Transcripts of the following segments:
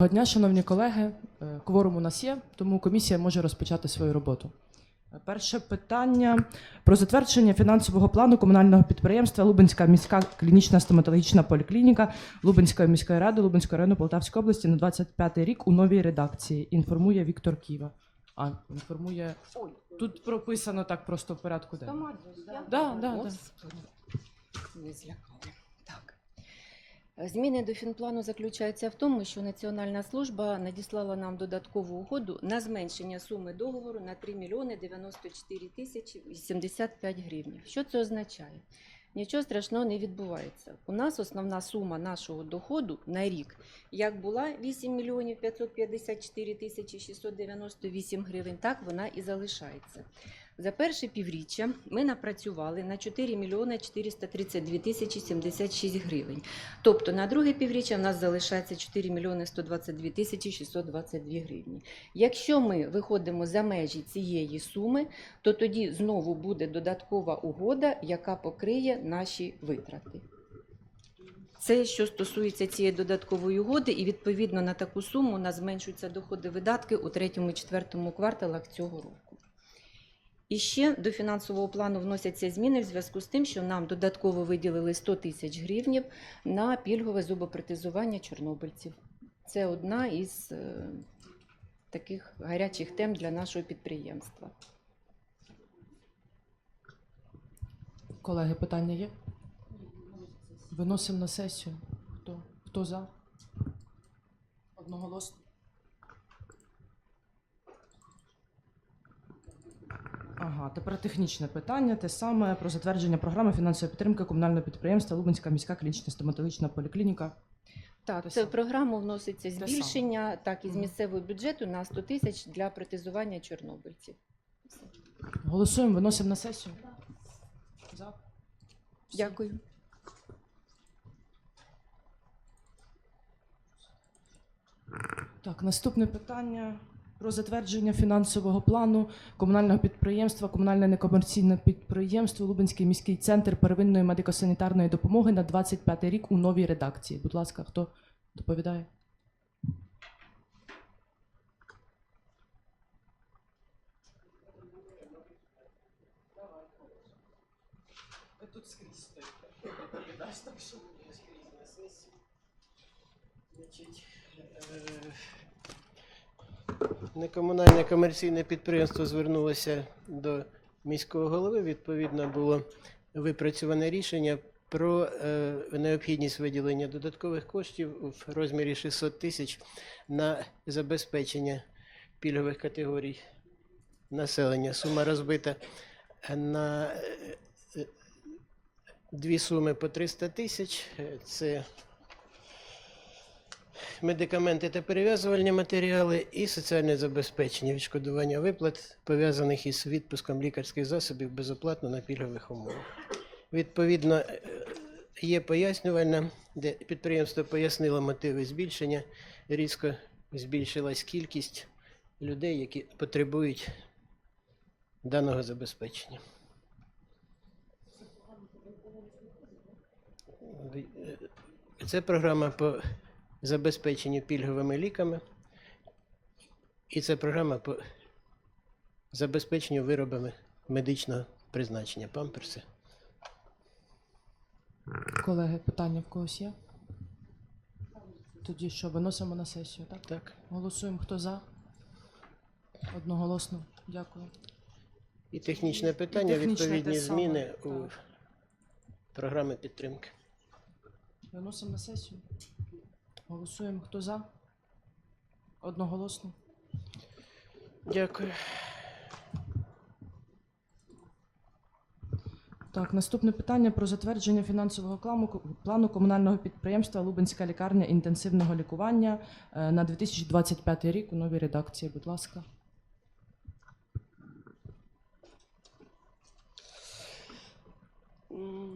Доброго дня, шановні колеги. Е, Кворум у нас є, тому комісія може розпочати свою роботу. Е, Перше питання про затвердження фінансового плану комунального підприємства Лубенська міська клінічна стоматологічна поліклініка Лубенської міської ради Лубенського району Полтавської області на 25 рік у новій редакції. Інформує Віктор Ківа. А, інформує. Тут прописано так просто в порядку денному. Да, да, да. Не злякали. Зміни до фінплану заключаються в тому, що Національна служба надіслала нам додаткову угоду на зменшення суми договору на 3 мільйони 94 тисячі 85 гривень. Що це означає? Нічого страшного не відбувається. У нас основна сума нашого доходу на рік як була 8 мільйонів 554 тисячі 698 гривень, так вона і залишається. За перше півріччя ми напрацювали на 4 мільйони 432 тисячі 76 гривень. Тобто на друге півріччя в нас залишається 4 мільйони 122 тисячі 622 гривні. Якщо ми виходимо за межі цієї суми, то тоді знову буде додаткова угода, яка покриє наші витрати. Це що стосується цієї додаткової угоди, і відповідно на таку суму у нас зменшуються доходи видатки у третьому і четвертому кварталах цього року. І ще до фінансового плану вносяться зміни в зв'язку з тим, що нам додатково виділили 100 тисяч гривнів на пільгове зубопротезування чорнобильців. Це одна із е, таких гарячих тем для нашого підприємства. Колеги, питання є? Виносимо на сесію. Хто, Хто за? Одноголосно. Ага, тепер технічне питання. Те саме про затвердження програми фінансової підтримки комунального підприємства Лубенська міська клінічна стоматологічна поліклініка. Так, це в програму вноситься збільшення, так і з місцевого бюджету на 100 тисяч для протезування чорнобильців. Голосуємо, виносимо на сесію. За. Дякую. Так, наступне питання про затвердження фінансового плану комунального підприємства, комунальне некомерційне підприємство Лубенський міський центр первинної медико-санітарної допомоги на 25 рік у новій редакції. Будь ласка, хто доповідає? Тут скрізь Некомунальне комерційне підприємство звернулося до міського голови. Відповідно, було випрацьоване рішення про е, необхідність виділення додаткових коштів в розмірі 600 тисяч на забезпечення пільгових категорій населення. Сума розбита на е, е, дві суми по 300 тисяч. Це медикаменти та перев'язувальні матеріали і соціальне забезпечення відшкодування виплат, пов'язаних із відпуском лікарських засобів безоплатно на пільгових умовах. Відповідно, е, є пояснювальна, де підприємство пояснило мотиви збільшення, різко збільшилась кількість людей, які потребують даного забезпечення. Це програма по забезпеченню пільговими ліками. І це програма по забезпеченню виробами медичного призначення, памперси. Колеги, питання в когось є? Тоді що, виносимо на сесію, так? Так. Голосуємо, хто за? Одноголосно. Дякую. І технічне питання, технічне відповідні те саме, зміни у так. програми підтримки. Виносимо на сесію. Голосуємо, хто за? Одноголосно. Дякую. Так, наступне питання про затвердження фінансового плану, комунального підприємства Лубенська лікарня інтенсивного лікування е, на 2025 рік у новій редакції. Будь ласка. М,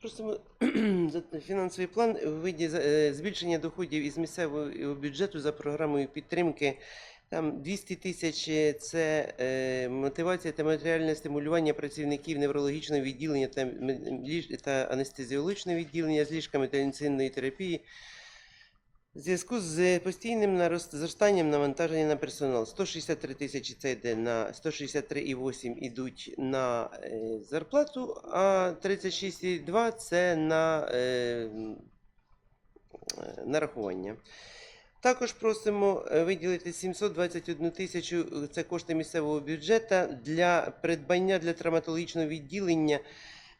Просто ми- фінансовий план у виді е, збільшення доходів із місцевого бюджету за програмою підтримки. Там 200 тисяч е, це е, мотивація та матеріальне стимулювання працівників неврологічного відділення та, та анестезіологічного відділення з ліжками та інтенсивної терапії. В зв'язку з постійним зростанням навантаження на персонал 163 тисячі це йде на 163,8 ідуть на е, зарплату, а 36,2 це на е, нарахування. Також просимо е, виділити 721 тисячу, це кошти місцевого бюджету для придбання для травматологічного відділення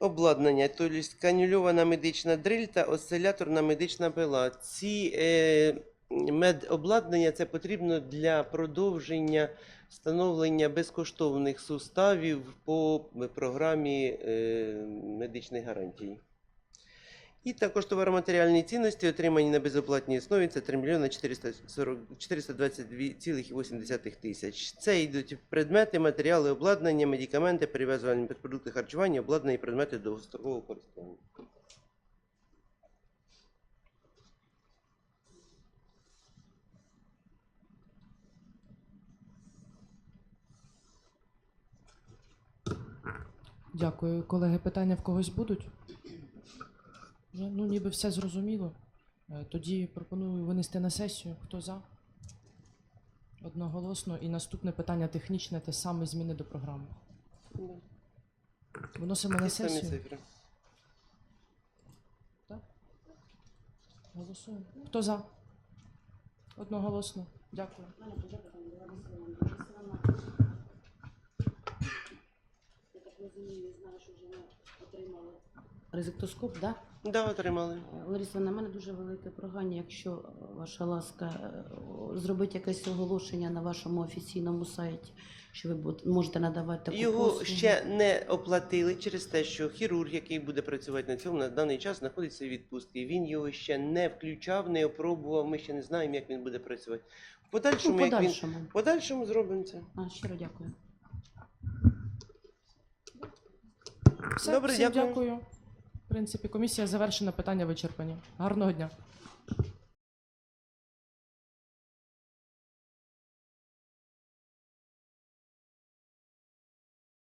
обладнання, тобто канюльована медична дриль та осциляторна медична пила. Ці е, медобладнання це потрібно для продовження встановлення безкоштовних суставів по програмі е, медичних гарантій. І також товароматеріальні цінності, отримані на безоплатній основі, це 3 мільйони 422,8 тисяч. Це йдуть предмети, матеріали, обладнання, медикаменти, перев'язувальні продукти харчування, обладнання і предмети довгострокового користування. Дякую, колеги. Питання в когось будуть? Вже, Ну, ніби все зрозуміло. Е, Тоді пропоную винести на сесію. Хто за? Одноголосно. І наступне питання технічне, те саме зміни до програми. Виносимо на сесію. цифри. Голосуємо. Хто за? Одноголосно. Дякую. Я так розумію, знаю, що вже ми отримали резектоскоп, да? Да, отримали. Е, Лариса, на мене дуже велике прохання, якщо е, ваша ласка, е, зробити якесь оголошення на вашому офіційному сайті, що ви можете надавати таку Його послугу. ще не оплатили через те, що хірург, який буде працювати на цьому, на даний час знаходиться у відпустці. Він його ще не включав, не опробував. Ми ще не знаємо, як він буде працювати. В Ну, подальшому, як він подальшому. подальшому зробимо це. А, щиро дякую. Все, Добре, всім дякую. дякую. В принципі, комісія завершена, питання вичерпані. Гарного дня.